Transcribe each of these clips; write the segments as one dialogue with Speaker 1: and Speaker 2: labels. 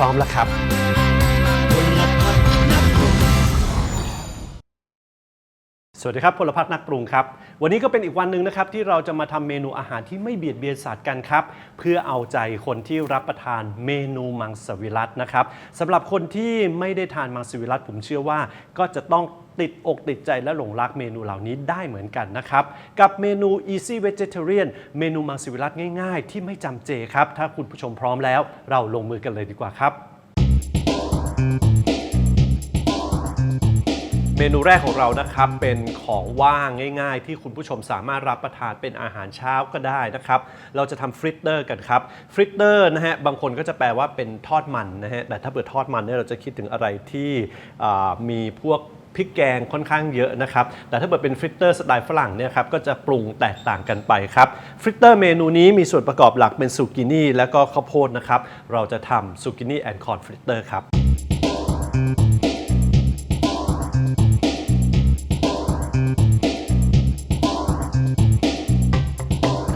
Speaker 1: พร้อมแล้วครับ สวัสดีครับพลพัฒนักปรุงครับ วันนี้ก็เป็นอีกวันหนึ่งนะครับที่เราจะมาทำเมนูอาหารที่ไม่เบียดเบียนสัตว์กันครับ เพื่อเอาใจคนที่รับประทานเมนูมังสวิรัตนะครับสำหรับคนที่ไม่ได้ทานมังสวิรัตผมเชื่อว่าก็จะต้องติดอกติดใจและหลงรักเมนูเหล่านี้ได้เหมือนกันนะครับ กับเมนู Easy Vegetarian เมนูมังสวิรัตง่ายๆ ที่ไม่จำเจครับ ถ้าคุณผู้ชมพร้อมแล้ว เราลงมือกันเลยดีกว่าครับ เมนูแรกของเรานะครับเป็นของว่างง่าย ๆ ที่คุณผู้ชมสามารถรับประทานเป็นอาหารเช้าก็ได้นะครับเราจะทำฟริตเตอร์กันครับฟริตเตอร์นะฮะบางคนก็จะแปลว่าเป็นทอดมันนะฮะแต่ถ้าเปิดทอดมันเนี่ยเราจะคิดถึงอะไรที่มีพวกพริกแกงค่อนข้างเยอะนะครับ แต่ถ้าเกิดเป็นฟริตเตอร์สไตล์ฝรั่งเนี่ยครับ ก็จะปรุงแตกต่างกันไปครับ ฟริตเตอร์เมนูนี้มีส่วนประกอบหลักเป็นซูกินี่และก็ข้าวโพดนะครับ เราจะทำซูกินี่แอนด์คอนฟริตเตอร์ครับ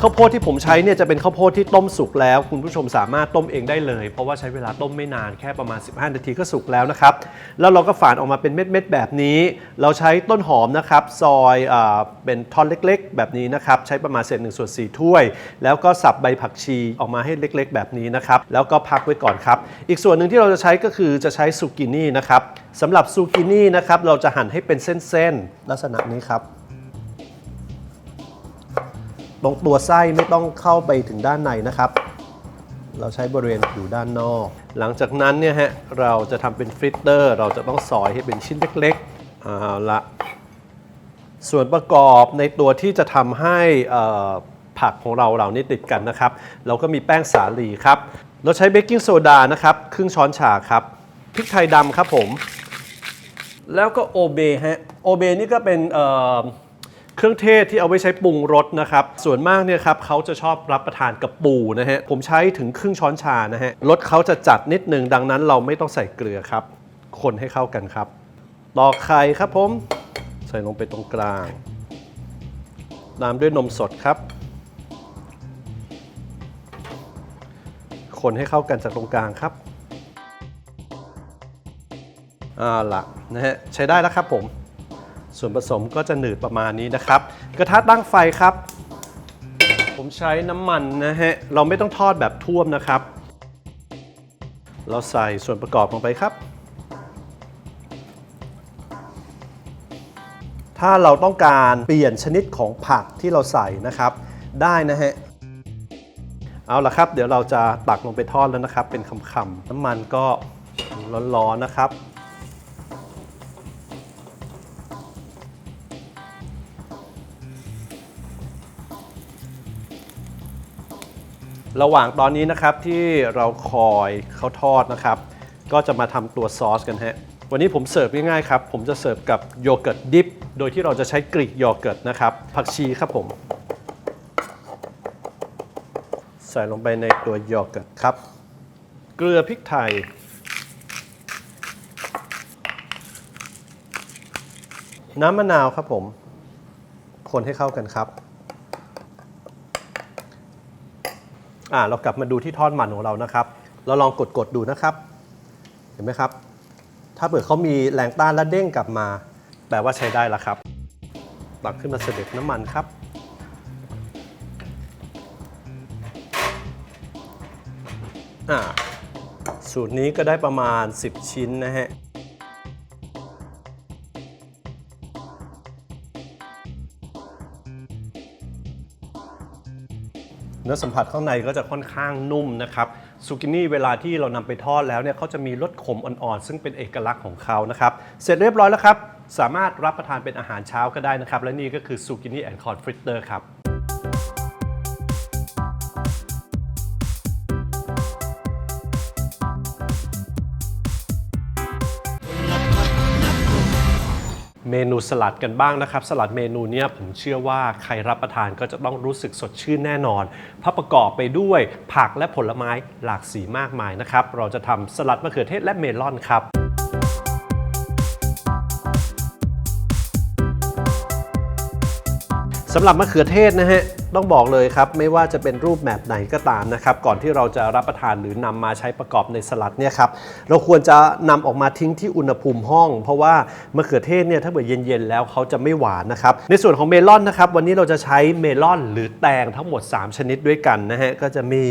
Speaker 1: ข้าวโพดที่ผมใช้เนี่ยจะเป็นข้าวโพดที่ต้มสุกแล้ว คุณผู้ชมสามารถต้มเองได้เลย เพราะว่าใช้เวลาต้มไม่นานแค่ประมาณ 15 นาทีก็สุกแล้วนะครับ แล้วเราก็ฝานออกมาเป็นเม็ดๆแบบนี้ เราใช้ต้นหอมนะครับซอยอเป็นท่อนเล็กๆ แบบนี้นะครับใช้ประมาณเศษหนึ่งส่วนสี่ถ้วย แล้วก็สับใบผักชีออกมาให้เล็กๆ แบบนี้นะครับแล้วก็พักไว้ก่อนครับอีกส่วนหนึ่งที่เราจะใช้ก็คือจะใช้ซูกินี่นะครับสำหรับซูกินี่นะครับเราจะหั่นให้เป็นเส้นๆลักษณะนี้ครับ ตรงตัวไส้ไม่ต้องเข้าไปถึงด้านในนะครับ เราใช้บริเวณผิวด้านนอก หลังจากนั้นเนี่ยฮะเราจะทำเป็นฟริตเตอร์ เราจะต้องซอยให้เป็นชิ้นเล็กๆเอาละส่วนประกอบในตัวที่จะทำให้อ่อผักของเราเหล่านี้ติดกันนะครับ เราก็มีแป้งสาลีครับ เราใช้เบกกิ้งโซดานะครับครึ่งช้อนชาครับพริกไทยดำครับผม แล้วก็โอเบฮะโอเบนี่ก็เป็น เครื่องเทศที่เอาไว้ใช้ปรุงรสนะครับ ส่วนมากเนี่ยครับเขาจะชอบรับประทานกับปูนะฮะ ผมใช้ถึงครึ่งช้อนชานะฮะ รสเขาจะจัดนิดนึง ดังนั้นเราไม่ต้องใส่เกลือครับ คนให้เข้ากันครับ ตอกไข่ครับผม ใส่ลงไปตรงกลาง ตามด้วยนมสดครับ คนให้เข้ากันจากตรงกลางครับอ่าละนะฮะ ใช้ได้แล้วครับผม ส่วนผสมก็จะหนืดประมาณนี้นะครับ กระทะตั้งไฟครับ ผมใช้น้ำมันนะฮะ เราไม่ต้องทอดแบบท่วมนะครับ เราใส่ส่วนประกอบลงไปครับ ถ้าเราต้องการเปลี่ยนชนิดของผักที่เราใส่นะครับ ได้นะฮะเอาละครับ เดี๋ยวเราจะตักลงไปทอดแล้วนะครับ เป็นคำๆน้ำมันก็ร้อนๆนะครับ ระหว่างตอนนี้นะครับที่เราคอยเขาทอดนะครับ ก็จะมาทำตัวซอสกันฮะวันนี้ผมเสิร์ฟง่ายๆครับ ผมจะเสิร์ฟกับโยเกิร์ตดิฟโดยที่เราจะใช้กรีกโยเกิร์ตนะครับ ผักชีครับผม ใส่ลงไปในตัวโยเกิร์ตครับ เกลือพริกไทย น้ำมะนาวครับผม คนให้เข้ากันครับ อ่าเรากลับมาดูที่ท่อดมันของเรานะครับ เราลองกดกดๆดูนะครับ เห็นไหมครับ ถ้าเปิดเขามีแรงต้านและเด้งกลับมา แปลว่าใช้ได้แล้วครับตักขึ้นมาเสด็จน้ำมันครับ อ่าสูตรนี้ก็ได้ประมาณ 10 ชิ้นนะฮะ เนื้อสัมผัสข้างในก็จะค่อนข้างนุ่มนะครับซูกินี่เวลาที่เรานำไปทอดแล้วเนี่ยเขาจะมีรสขมอ่อนๆ ซึ่งเป็นเอกลักษณ์ของเขานะครับ เสร็จเรียบร้อยแล้วครับ สามารถรับประทานเป็นอาหารเช้าก็ได้นะครับ และนี่ก็คือซูกินี่แอนด์คอนฟริตเตอร์ครับ สลัดกันบ้างนะครับ สลัดเมนูเนี้ยผมเชื่อว่าใครรับประทานก็จะต้องรู้สึกสดชื่นแน่นอนเพราะประกอบไปด้วยผักและผลไม้หลากสีมากมายนะครับ เราจะทำสลัดมะเขือเทศและเมลอนครับสำหรับมะเขือเทศนะฮะ ต้องบอกเลยครับ ไม่ว่าจะเป็นรูปแบบไหนก็ตามนะครับ ก่อนที่เราจะรับประทานหรือนำมาใช้ประกอบในสลัดเนี่ยครับเราควรจะนำออกมาทิ้งที่อุณหภูมิห้อง เพราะว่ามะเขือเทศเนี่ยถ้าเกิดเย็นๆแล้วเขาจะไม่หวานนะครับ ในส่วนของเมลอนนะครับ วันนี้เราจะใช้เมลอนหรือแตงทั้งหมด 3 ชนิดด้วยกันนะฮะก็จะมี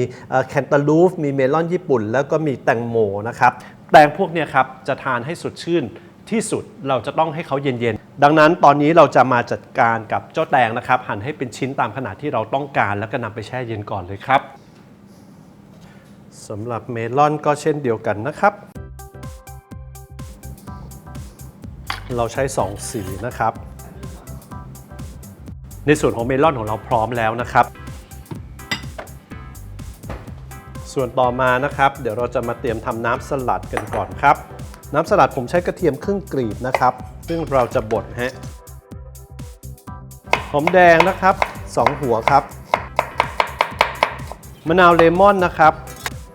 Speaker 1: แคนตาลูฟมีเมลอนญี่ปุ่น แล้วก็มีแตงโมนะครับแตงพวกเนี่ยครับจะทานให้สดชื่น ที่สุดเราจะต้องให้เขาเย็นๆ ดังนั้นตอนนี้เราจะมาจัดการกับเจ้าแตงนะครับ หั่นให้เป็นชิ้นตามขนาดที่เราต้องการแล้วก็นำไปแช่เย็นก่อนเลยครับสำหรับเมลอนก็เช่นเดียวกันนะครับ เราใช้ 2 สีนะครับ ในส่วนของเมลอนของเราพร้อมแล้วนะครับ ส่วนต่อมานะครับ เดี๋ยวเราจะมาเตรียมทำน้ำสลัดกันก่อนครับ น้ำสลัดผมใช้กระเทียมครึ่งกรีบนะครับ ซึ่งเราจะบดฮะหอมแดงนะครับ 2 หัวครับมะนาวเลมอนนะครับ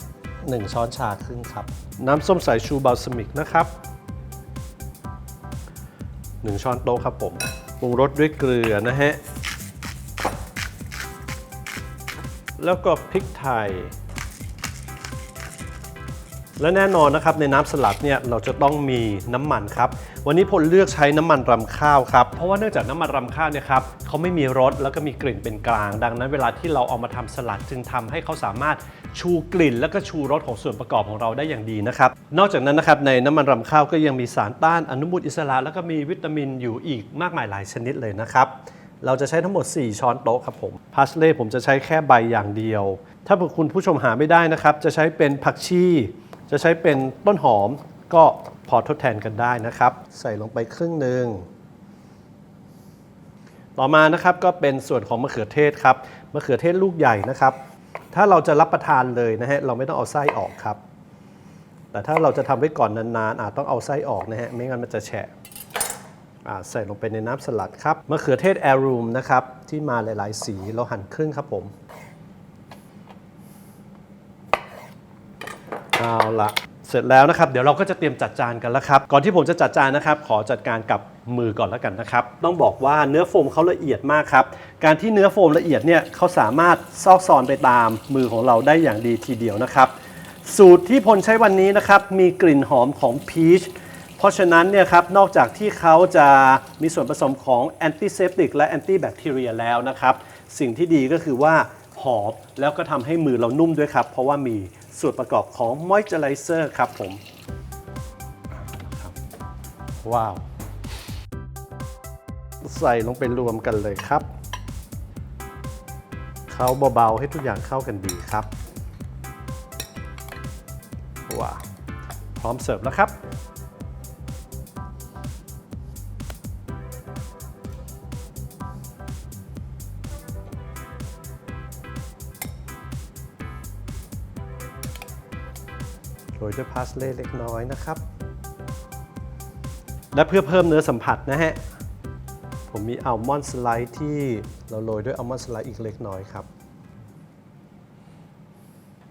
Speaker 1: 1 ช้อนชาครึ่งครับ น้ำส้มสายชูบาลซามิกนะครับ 1 ช้อนโต๊ะครับผมปรุงรสด้วยเกลือนะฮะแล้วก็พริกไทย และแน่นอนนะครับในน้ำสลัดเนี่ยเราจะต้องมีน้ำมันครับ วันนี้พลเลือกใช้น้ำมันรำข้าวครับ เพราะว่าเนื่องจากน้ำมันรำข้าวเนี่ยครับเขาไม่มีรสแล้วก็มีกลิ่นเป็นกลาง ดังนั้นเวลาที่เราเอามาทำสลัดจึงทำให้เขาสามารถชูกลิ่น แล้วก็ชูรสของส่วนประกอบของเราได้อย่างดีนะครับ นอกจากนั้นนะครับในน้ำมันรำข้าวก็ยังมีสารต้านอนุมูลอิสระ แล้วก็มีวิตามินอยู่อีกมากมายหลายชนิดเลยนะครับเราจะใช้ทั้งหมด 4 ช้อนโต๊ะครับผมพาสเล่ผมจะใช้แค่ใบอย่างเดียว ถ้าคุณผู้ชมหาไม่ได้นะครับจะใช้เป็นผักชี จะใช้เป็นต้นหอมก็พอทดแทนกันได้นะครับ ใส่ลงไปครึ่งหนึ่งต่อมานะครับก็เป็นส่วนของมะเขือเทศครับมะเขือเทศลูกใหญ่นะครับ ถ้าเราจะรับประทานเลยนะฮะเราไม่ต้องเอาไส้ออกครับ แต่ถ้าเราจะทำไว้ก่อนนานๆอาจต้องเอาไส้ออกนะฮะไม่งั้นมันจะแฉะใส่ลงไปในน้ำสลัดครับมะเขือเทศแอรูมนะครับที่มาหลาย ๆ สีเราหั่นครึ่งครับผม เอาละเสร็จแล้วนะครับ เดี๋ยวเราก็จะเตรียมจัดจานกันแล้วครับ ก่อนที่ผมจะจัดจานนะครับ ขอจัดการกับมือก่อนแล้วกันนะครับ ต้องบอกว่าเนื้อโฟมเขาละเอียดมากครับ การที่เนื้อโฟมละเอียดเนี่ยเขาสามารถซอกซอนไปตามมือของเราได้อย่างดีทีเดียวนะครับ สูตรที่พลใช้วันนี้นะครับ มีกลิ่นหอมของพีช เพราะฉะนั้นเนี่ยครับ นอกจากที่เขาจะมีส่วนผสมของแอนติเซปติกและแอนตี้แบคทีเรียแล้วนะครับ สิ่งที่ดีก็คือว่าหอมแล้วก็ทำให้มือเรานุ่มด้วยครับ เพราะว่ามี ส่วนประกอบของมอยเจอไรเซอร์ครับผมว้าว ใส่ลงไปรวมกันเลยครับเข้าเบาๆให้ทุกอย่างเข้ากันดีครับว้าวพร้อมเสิร์ฟแล้วครับ ด้วยพาสเล่เล็กน้อยนะครับ และเพื่อเพิ่มเนื้อสัมผัสนะฮะ ผมมีอัลมอนด์สไลด์ที่เราโรยด้วยอัลมอนด์สไลด์อีกเล็กน้อยครับ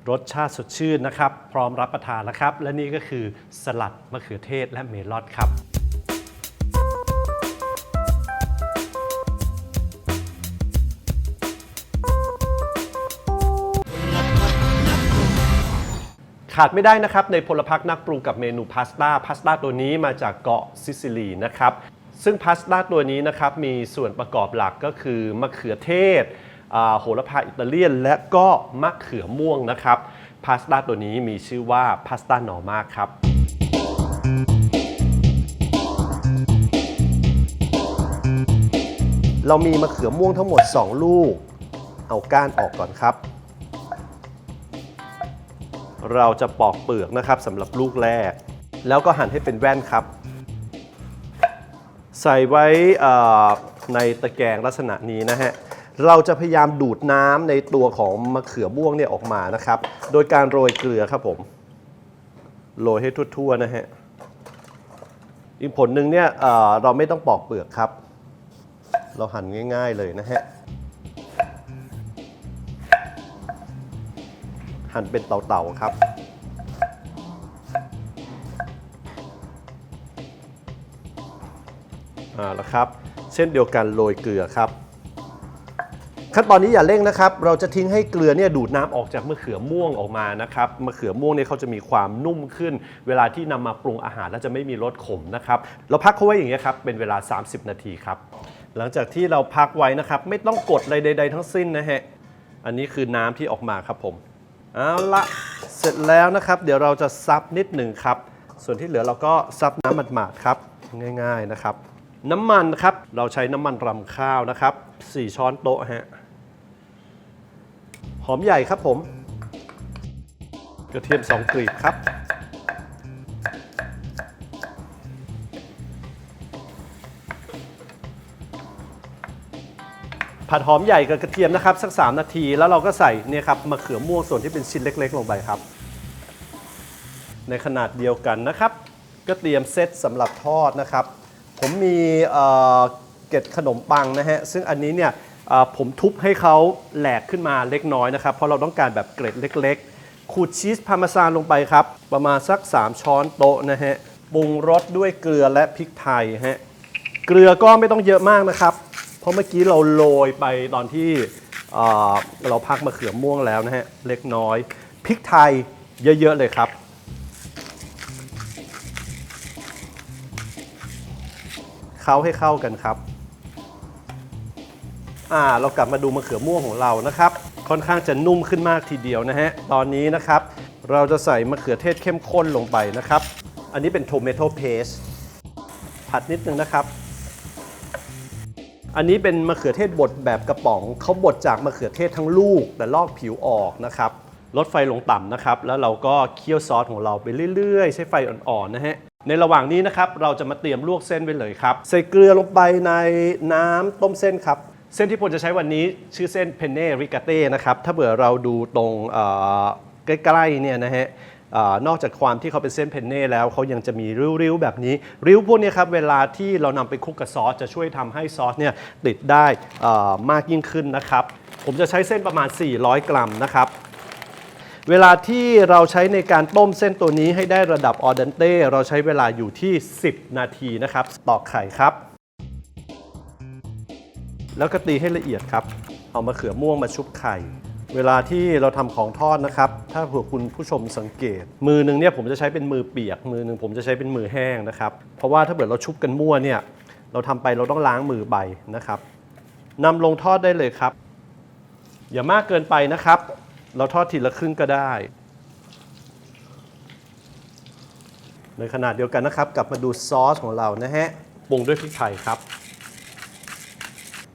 Speaker 1: รสชาติสดชื่นนะครับ พร้อมรับประทานแล้วครับ และนี่ก็คือสลัดมะเขือเทศและเมลอนครับ ขาดไม่ได้นะครับในพลพรรคนักปรุงกับเมนูพาสต้าพาสต้าตัวนี้มาจากเกาะซิซิลีนะครับซึ่งพาสต้าตัวนี้นะครับมีส่วนประกอบหลักก็คือมะเขือเทศโหระพาอิตาเลียน และก็มะเขือม่วงนะครับพาสต้าตัวนี้มีชื่อว่าพาสต้าหนอมากครับเรามีมะเขือม่วงทั้งหมด 2 ลูก เอาก้านออกก่อนครับ เราจะปอกเปลือกนะครับสำหรับลูกแรก แล้วก็หั่นให้เป็นแว่นครับ ใส่ไว้ในตะแกรงลักษณะนี้นะฮะเราจะพยายามดูดน้ำในตัวของมะเขือม่วงเนี่ยออกมานะครับ โดยการโรยเกลือครับผมโรยให้ทั่วๆนะฮะอีกผลหนึ่งเนี่ยเราไม่ต้องปอกเปลือกครับ เราหั่นง่าย ๆเลยนะฮะ หั่นเป็นเต่าๆครับ อ่าแล้วครับ เช่นเดียวกันโรยเกลือครับ ขั้นตอนนี้อย่าเร่งนะครับ เราจะทิ้งให้เกลือเนี่ยดูดน้ำออกจากมะเขือม่วงออกมานะครับมะเขือม่วงเนี่ยเขาจะมีความนุ่มขึ้น เวลาที่นำมาปรุงอาหารแล้วจะไม่มีรสขมนะครับ เราพักเขาไว้อย่างเงี้ยครับเป็นเวลา 30 นาทีครับ หลังจากที่เราพักไว้นะครับ ไม่ต้องกดอะไรใด ๆ ทั้งสิ้นนะฮะอันนี้คือน้ำที่ออกมาครับผม เอาละเสร็จแล้วนะครับ เดี๋ยวเราจะซับนิดหนึ่งครับ ส่วนที่เหลือเราก็ซับน้ำหมาดๆครับ ง่ายๆนะครับ น้ำมันครับ เราใช้น้ำมันรำข้าวนะครับ 4 ช้อนโต๊ะฮะ หอมใหญ่ครับผม กระเทียม 2กลีบครับ ผัดหอมใหญ่กับกระเทียมนะครับสัก 3 นาที แล้วเราก็ใส่เนี่ยครับมะเขือม่วงส่วนที่เป็นชิ้นเล็ก ๆ ลงไปครับ ในขนาดเดียวกันนะครับ ก็เตรียมเซตสำหรับทอดนะครับ ผมมีเกล็ดขนมปังนะฮะซึ่งอันนี้เนี่ยผมทุบให้เขาแหลกขึ้นมาเล็กน้อยนะครับ เพราะเราต้องการแบบเกล็ดเล็ก ๆ ขูดชีสพาร์เมซานลงไปครับ ประมาณสัก 3 ช้อนโต๊ะนะฮะปรุงรสด้วยเกลือและพริกไทยฮะเกลือก็ไม่ต้องเยอะมากนะครับ ราะเมื่อกี้เราโรยไปตอนที่เอ่อเราพักมะเขือม่วงแล้วนะฮะเล็กน้อยพริกไทยเยอะ ๆ เลยครับ เคล้าให้เข้ากันครับอ่าเรากลับมาดูมะเขือม่วงของเรานะครับ ค่อนข้างจะนุ่มขึ้นมากทีเดียวนะฮะตอนนี้นะครับ เราจะใส่มะเขือเทศเข้มข้นลงไปนะครับ อันนี้เป็นโทเมโตเพสผัดนิดนึงนะครับ อันนี้เป็นมะเขือเทศบดแบบกระป๋องเขาบดจากมะเขือเทศทั้งลูก แต่ลอกผิวออกนะครับลดไฟลงต่ำนะครับ แล้วเราก็เคี่ยวซอสของเราไปเรื่อยๆ ใช้ไฟอ่อนๆนะฮะในระหว่างนี้นะครับเราจะมาเตรียมลวกเส้นไว้เลยครับ ใส่เกลือลงไปในน้ำต้มเส้นครับ เส้นที่ผมจะใช้วันนี้ชื่อเส้นเพนเน่ริกาเต้นะครับถ้าเผื่อเราดูตรงเอ่อใกล้ๆเนี่ยนะฮะ อนอกจากความที่เขาเป็นเส้นเพนเน่แล้วเขายังจะมีริ้วๆแบบนี้ ริ้วพวกนี้ครับเวลาที่เรานำไปคลุกกับซอสจะช่วยทำให้ซอสเนี่ยติดได้มากยิ่งขึ้นนะครับ ผมจะใช้เส้นประมาณ 400 กรัมนะครับเวลาที่เราใช้ในการต้มเส้นตัวนี้ให้ได้ระดับออเดนเต้เราใช้เวลาอยู่ที่ 10 นาทีนะครับตอกไข่ครับ แล้วก็ตีให้ละเอียดครับ เอามะเขือม่วงมาชุบไข่ เวลาที่เราทำของทอดนะครับ ถ้าเผื่อคุณผู้ชมสังเกต มือหนึ่งเนี่ยผมจะใช้เป็นมือเปียก มือหนึ่งผมจะใช้เป็นมือแห้งนะครับ เพราะว่าถ้าเกิดเราชุบกันมั่วเนี่ย เราทำไปเราต้องล้างมือใบนะครับนำลงทอดได้เลยครับ อย่ามากเกินไปนะครับ เราทอดทีละครึ่งก็ได้ ในขนาดเดียวกันนะครับ กลับมาดูซอสของเรานะฮะปรุงด้วยพริกไทยครับ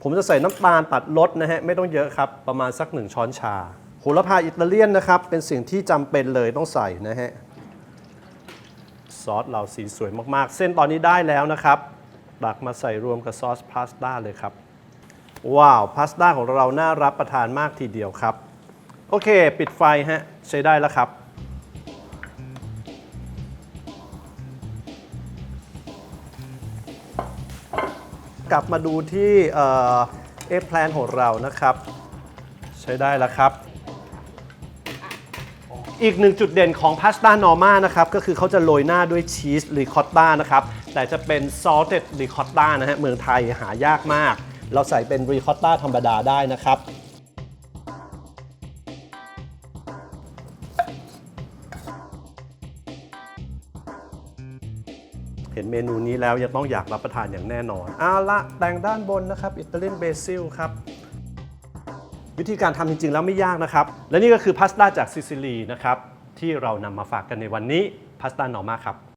Speaker 1: ผมจะใส่น้ำตาลตัดรสนะฮะไม่ต้องเยอะครับ ประมาณสักหนึ่งช้อนชา โหระพาอิตาเลียนนะครับ เป็นสิ่งที่จำเป็นเลยต้องใส่นะฮะซอสเราสีสวยมากๆ เส้นตอนนี้ได้แล้วนะครับตักมาใส่รวมกับซอสพาสต้าเลยครับ ว้าว พาสต้าของเราน่ารับประทานมากทีเดียวครับ โอเค ปิดไฟฮะใช้ได้แล้วครับ กลับมาดูที่เอฟแพลนของเรานะครับ ใช้ได้แล้วครับ อีกหนึ่งจุดเด่นของพาสต้านอร์มานะครับ ก็คือเขาจะโรยหน้าด้วยชีสริคอตต้านะครับ แต่จะเป็นซอสเต็ดริคอตต้านะฮะเมืองไทยหายากมาก เราใส่เป็นรีคอตต้าธรรมดาได้นะครับ เห็นเมนูนี้แล้วยังต้องอยากรับประทานอย่างแน่นอนเอาละแต่งด้านบนนะครับอิตาเลียนเบซิลครับวิธีการทำจริง ๆ แล้วไม่ยากนะครับ และนี่ก็คือพาสต้าจากซิซิลีนะครับที่เรานำมาฝากกันในวันนี้พาสต้านอมาครับ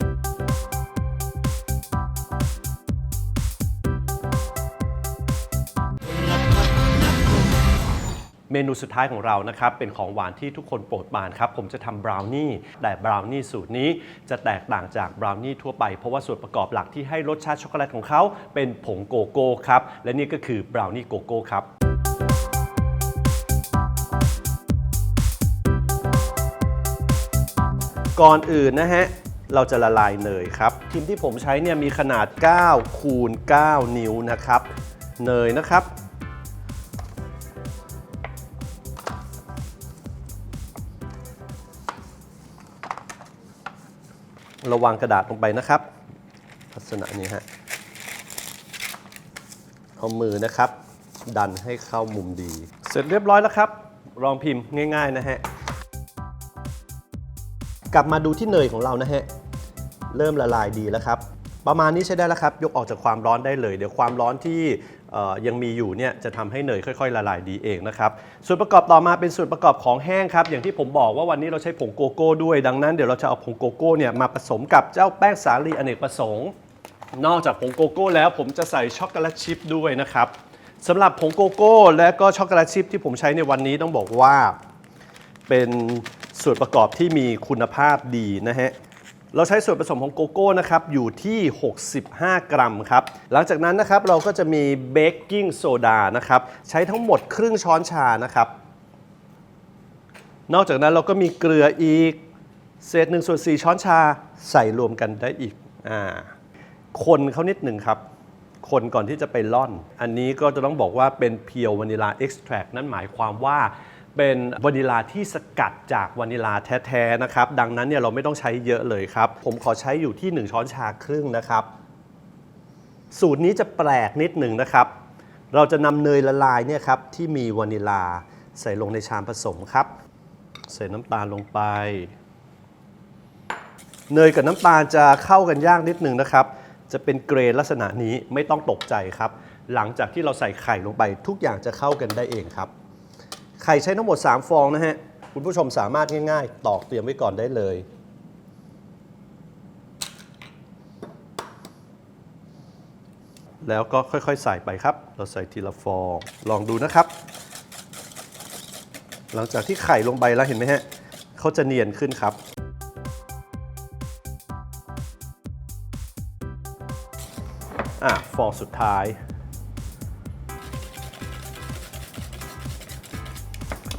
Speaker 1: มนูสุดท้ายของเรานะครับเป็นของหวานที่ทุกคนโปรดปรานครับผมจะทำบราวนี่แต่บราวนี่สูตรนี้จะแตกต่างจากบราวนี่ทั่วไป เพราะว่าส่วนประกอบหลักที่ให้รสชาติช็อกโกแลตของเขาเป็นผงโกโก้ครับและนี่ก็คือบราวนี่โกโก้ครับก่อนอื่นนะฮะเราจะละลายเนยครับทีมที่ผมใช้เนี่ยมีขนาด9คูณ9นิ้วนะครับ เนยนะครับ ระวังกระดาษลงไปนะครับ ลักษณะนี้ฮะเอามือนะครับ ดันให้เข้ามุมดี เสร็จเรียบร้อยแล้วครับลองพิมพ์ง่ายๆนะฮะกลับมาดูที่เนยของเรานะฮะเริ่มละลายดีแล้วครับ ประมาณนี้ใช้ได้แล้วครับ ยกออกจากความร้อนได้เลย เดี๋ยวความร้อนที่ยังมีอยู่เนี่ยจะทำให้เนยค่อยๆ ละลายดีเองนะครับ ส่วนประกอบต่อมาเป็นส่วนประกอบของแห้งครับ อย่างที่ผมบอกว่าวันนี้เราใช้ผงโกโก้ด้วย ดังนั้นเดี๋ยวเราจะเอาผงโกโก้เนี่ยมาผสมกับเจ้าแป้งสาลีอเนกประสงค์ นอกจากผงโกโก้แล้วผมจะใส่ช็อกโกแลตชิพด้วยนะครับสำหรับผงโกโก้และก็ช็อกโกแลตชิพที่ผมใช้ในวันนี้ต้องบอกว่าเป็นส่วนประกอบที่มีคุณภาพดีนะฮะ เราใช้ส่วนผสมของโกโก้นะครับอยู่ที่ 65 กรัมครับ หลังจากนั้นนะครับเราก็จะมีเบกกิ้งโซดานะครับใช้ทั้งหมดครึ่งช้อนชานะครับ นอกจากนั้นเราก็มีเกลืออีก เศษ1ส่วน4ช้อนชาใส่รวมกันได้อีกอ่าคนเขานิดหนึ่งครับ คนก่อนที่จะไปล่อน อันนี้ก็จะต้องบอกว่าเป็นเพียววานิลาเอ็กซ์แทรนั่นหมายความว่า เป็นวานิลาที่สกัดจากวานิลาแท้ๆนะครับ ดังนั้นเนี่ยเราไม่ต้องใช้เยอะเลยครับ ผมขอใช้อยู่ที่ 1 ช้อนชาครึ่งนะครับ สูตรนี้จะแปลกนิดหนึ่งนะครับ เราจะนำเนยละลายเนี่ยครับที่มีวานิลาใส่ลงในชามผสมครับ ใส่น้ำตาลลงไป เนยกับน้ำตาลจะเข้ากันยากนิดหนึ่งนะครับ จะเป็นเกรดลักษณะนี้ไม่ต้องตกใจครับ หลังจากที่เราใส่ไข่ลงไปทุกอย่างจะเข้ากันได้เองครับ ไข่ใช้ทั้งหมด 3 ฟองนะฮะ คุณผู้ชมสามารถง่าย ๆ ตอกเตรียมไว้ก่อนได้เลย แล้วก็ค่อยๆ ใส่ไปครับ เราใส่ทีละฟอง ลองดูนะครับ หลังจากที่ไข่ลงไปแล้วเห็นไหมฮะเขาจะเนียนขึ้นครับอะฟองสุดท้าย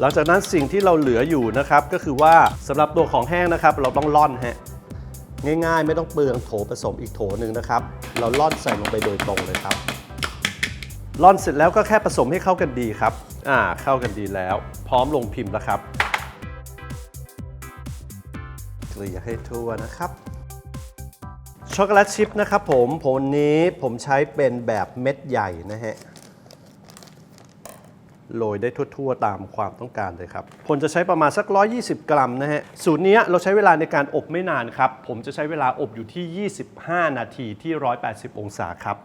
Speaker 1: หลังจากนั้นสิ่งที่เราเหลืออยู่นะครับก็คือว่าสำหรับตัวของแห้งนะครับ เราต้องล่อนฮะง่ายๆ ไม่ต้องเปลืองโถผสมอีกโถหนึ่งนะครับ เราล่อนใส่ลงไปโดยตรงเลยครับล่อนเสร็จแล้วก็แค่ผสมให้เข้ากันดีครับอ่าเข้ากันดีแล้ว พร้อมลงพิมพ์แล้วครับเกลี่ยให้ทั่วนะครับช็อกโกแลตชิพนะครับผมผมนี้ผมใช้เป็นแบบเม็ดใหญ่นะฮะ โรยได้ทั่วๆ ตามความต้องการเลยครับ ผมจะใช้ประมาณสัก 120 กรัมนะฮะ สูตรนี้เราใช้เวลาในการอบไม่นานครับ ผมจะใช้เวลาอบอยู่ที่ 25 นาทีที่ 180 องศาครับ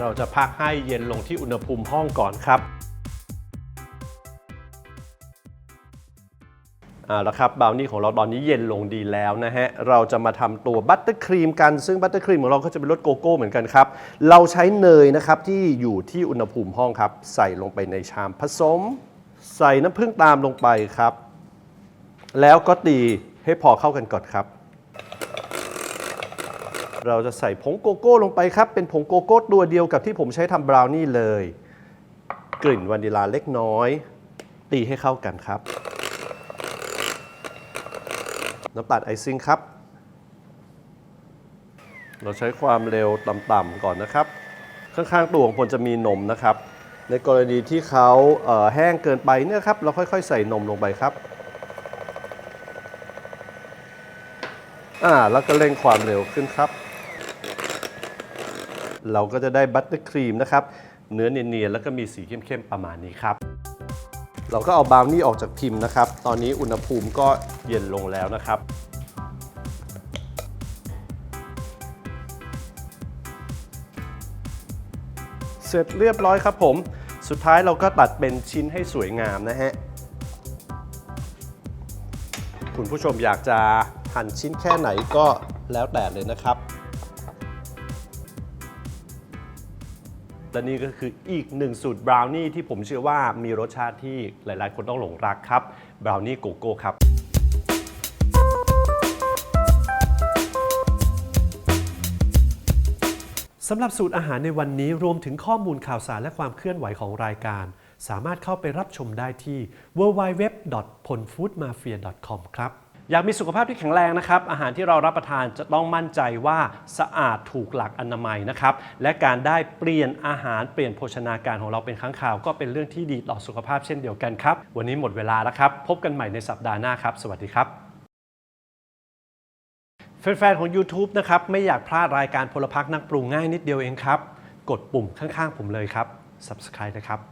Speaker 1: เราจะพักให้เย็นลงที่อุณหภูมิห้องก่อนครับ เอาละครับบราวนี่ของเราตอนนี้เย็นลงดีแล้วนะฮะ เราจะมาทำตัวบัตเตอร์ครีมกัน ซึ่งบัตเตอร์ครีมของเราก็จะเป็นรสโกโก้เหมือนกันครับ เราใช้เนยนะครับที่อยู่ที่อุณหภูมิห้องครับ ใส่ลงไปในชามผสม ใส่น้ำผึ้งตามลงไปครับ แล้วก็ตีให้พอเข้ากันก่อนครับ เราจะใส่ผงโกโก้ลงไปครับ เป็นผงโกโก้ตัวเดียวกับที่ผมใช้ทำบราวนี่เลย กลิ่นวานิลาเล็กน้อย ตีให้เข้ากันครับ น้ำตาลไอซิ่งครับ เราใช้ความเร็วต่ำๆก่อนนะครับ ข้างๆตัวของผลจะมีนมนะครับ ในกรณีที่เขาเแห้งเกินไปเนี่ยครับ เราค่อยๆ ใส่นมลงไปครับอ่าแล้วก็เร่งความเร็วขึ้นครับ เราก็จะได้บัตเตอร์ครีมนะครับ เนื้อเนียนๆแล้วก็มีสีเข้มๆประมาณนี้ครับ เราก็เอาบราวนี่ออกจากพิมพ์นะครับ ตอนนี้อุณหภูมิก็เย็นลงแล้วนะครับ เสร็จเรียบร้อยครับผม สุดท้ายเราก็ตัดเป็นชิ้นให้สวยงามนะฮะ คุณผู้ชมอยากจะหั่นชิ้นแค่ไหนก็แล้วแต่เลยนะครับ และนี่ก็คืออีกหนึ่งสูตรบราวนี่ที่ผมเชื่อว่ามีรสชาติที่หลาย ๆ คนต้องหลงรักครับบราวนี่โกโก้ครับสำหรับสูตรอาหารในวันนี้รวมถึงข้อมูลข่าวสารและความเคลื่อนไหวของรายการ สามารถเข้าไปรับชมได้ที่ www.ponfoodmafia.com ครับ อยากมีสุขภาพที่แข็งแรงนะครับ อาหารที่เรารับประทานจะต้องมั่นใจว่าสะอาดถูกหลักอนามัยนะครับ และการได้เปลี่ยนอาหารเปลี่ยนโภชนาการของเราเป็นครั้งคราว ก็เป็นเรื่องที่ดีต่อสุขภาพเช่นเดียวกันครับ วันนี้หมดเวลาแล้วครับ พบกันใหม่ในสัปดาห์หน้าครับ สวัสดีครับแฟนๆของ YouTube นะครับไม่อยากพลาดรายการพลพักนักปรุงง่ายนิดเดียวเองครับ กดปุ่มข้างๆ ผมเลยครับ Subscribe นะครับ